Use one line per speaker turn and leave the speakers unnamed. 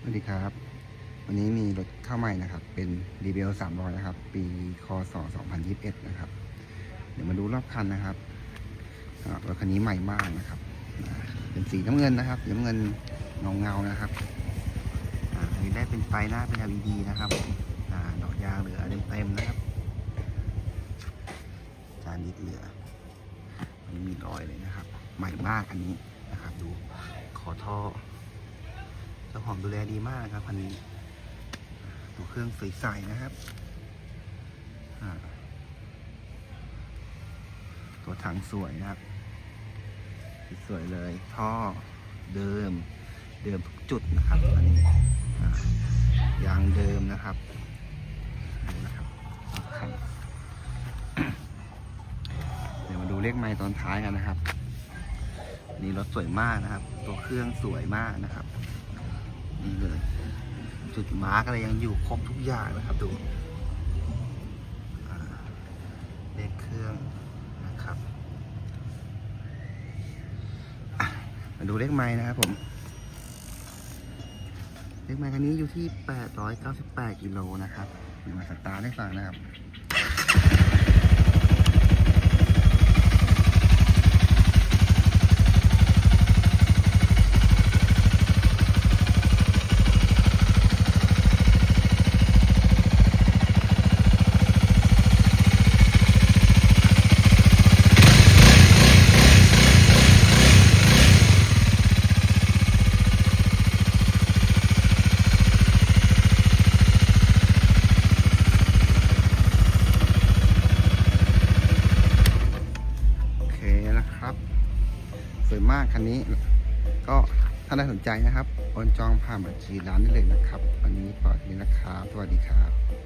สวัสดีครับ วันนี้มีรถเข้าใหม่นะครับ เป็นรีเบล300นะครับ ปีคศ2021นะครับ เดี๋ยวมาดูรอบคันนะครับรถคันนี้ใหม่มากนะครับ เป็นสีน้ำเงินนะครับสีน้ำเงินเงาเงานะครับอันนี้ได้เป็นไฟหน้าเป็น LED นะครับดอกยางเหลือเต็มๆนะครับ จานดิดเหลืออันมีรอยเลยนะครับ ใหม่มากอันนี้นะครับ ดูขอท่อ เจ้าของดูแลดีมากนะครับคันนี้ดูเครื่องใสๆนะครับ ตัวถังสวยนะครับ สวยเลย ท่อเดิม เดิมทุกจุดนะครับอันนี้ยางเดิมนะครับดูนะครับเดี๋ยวมาดูเลขไม้ตอนท้ายกันนะครับ นี่รถสวยมากนะครับ ตัวเครื่องสวยมากนะครับ นี่เลย จุดมาร์กอะไรยังอยู่ครบทุกอย่างนะครับดูอ่าเลขเครื่องนะครับมาดูเลขไม้นะครับผม เลขไม้คันนี้อยู่ที่ 898 กิโลนะครับมาสตาร์ทให้ฟังนะครับ สวยมากคันนี้ ก็ถ้าได้สนใจนะครับโอนจองผ่านบัญชีร้านได้เลยนะครับ วันนี้ปล่อยนี้นะครับ สวัสดีครับ